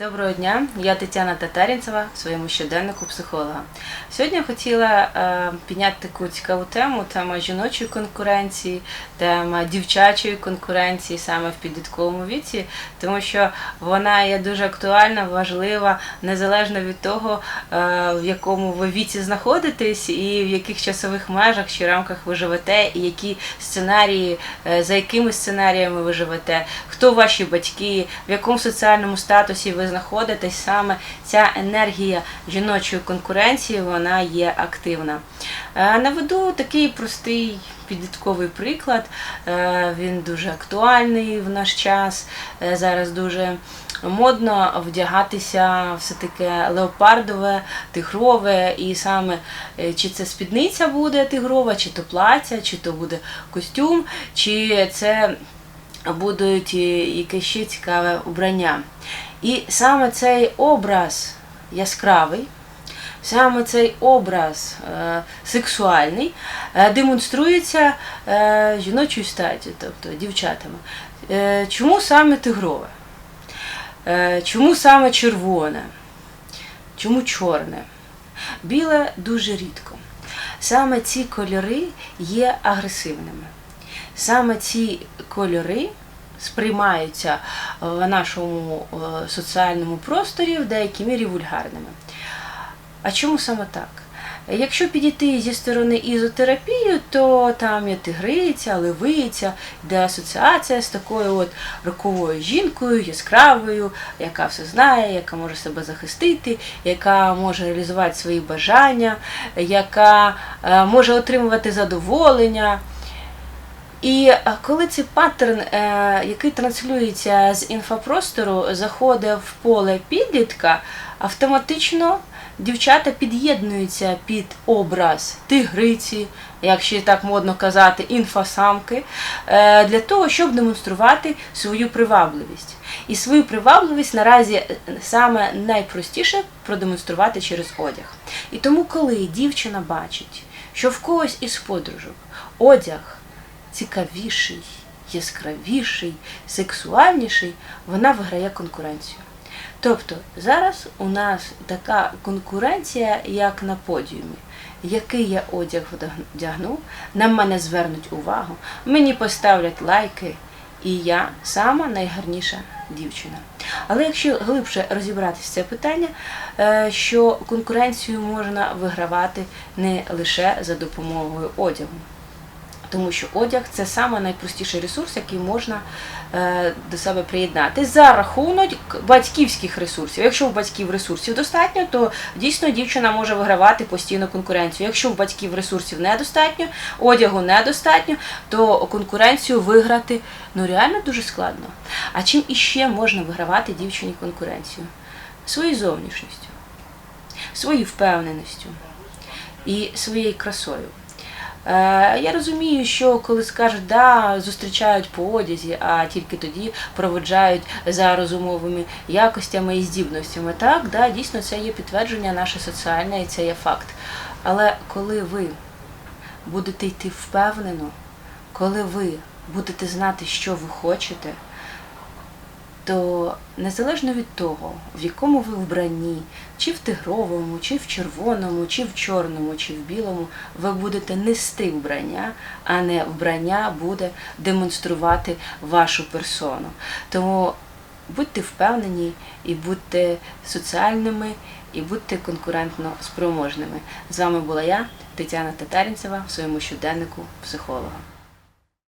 Доброго дня, я Тетяна Татарінцева в своєму щоденнику психолога. Сьогодні я хотіла е, підняти таку цікаву тему: тема жіночої конкуренції, тема дівчачої конкуренції саме в підлітковому віці, тому що вона є дуже актуальна, важлива, незалежно від того, е, в якому ви віці знаходитесь, і в яких часових межах чи рамках ви живете, і які сценарії, е, за якими сценаріями ви живете, хто ваші батьки, в якому соціальному статусі ви знаходитесь, саме ця енергія жіночої конкуренції вона є активна. Е, Наведу такий простий підлітковий приклад. Е, Він дуже актуальний в наш час. Е, Зараз дуже модно вдягатися все таке леопардове, тигрове, і саме чи це спідниця буде тигрова, чи то плаття, чи то буде костюм, чи це будуть якесь ще цікаве убрання. І саме цей образ яскравий, саме цей образ е, сексуальний е, демонструється е, жіночою статтю, тобто дівчатами. Е, чому саме тигрове? Е, чому саме червоне? Чому чорне? Біле дуже рідко. Саме ці кольори є агресивними. Саме ці кольори сприймаються в нашому е, соціальному просторі в деякій мірі вульгарними. А чому саме так? Якщо підійти зі сторони ізотерапії, то там є тигриця, левиця, де асоціація з такою от роковою жінкою, яскравою, яка все знає, яка може себе захистити, яка може реалізувати свої бажання, яка е, може отримувати задоволення. І е, коли цей паттерн, е, який транслюється з інфопростору, заходить в поле підлітка, автоматично дівчата під'єднуються під образ тигриці, як ще так модно казати, інфосамки, е, для того, щоб демонструвати свою привабливість. І свою привабливість наразі саме найпростіше продемонструвати через одяг. І тому, коли дівчина бачить, що в когось із подружок одяг цікавіший, яскравіший, сексуальніший, вона виграє конкуренцію. Тобто зараз у нас така конкуренція, як на подіумі. Який я одяг вдягну, на мене звернуть увагу, мені поставлять лайки, і я сама найгарніша дівчина. Але якщо глибше розібратися це питання, е, що конкуренцію можна вигравати не лише за допомогою одягу. Тому що одяг це саме найпростіший ресурс, який можна е, до себе приєднати за рахунок батьківських ресурсів. Якщо у батьків ресурсів достатньо, то дійсно дівчина може вигравати постійну конкуренцію. Якщо у батьків ресурсів недостатньо, одягу недостатньо, то конкуренцію виграти ну реально дуже складно. А чим іще можна вигравати дівчині конкуренцію? Своєю зовнішністю, своєю впевненістю і своєю красою. Е, Я розумію, що коли скажуть, да, зустрічають по одязі, а тільки тоді проведжають за розумовими якостями і здібностями. Так, да, дійсно, це є підтвердження наше соціальне і це є факт. Але коли ви будете йти впевнено, коли ви будете знати, що ви хочете, то незалежно від того, в якому ви вбранні, чи в тигровому, чи в червоному, чи в чорному, чи в білому, ви будете нести вбрання, а не вбрання буде демонструвати вашу персону. Тому будьте впевнені і будьте соціальними, і будьте конкурентно спроможними. З вами була я, Тетяна Татарінцева, в своєму щоденнику психолога.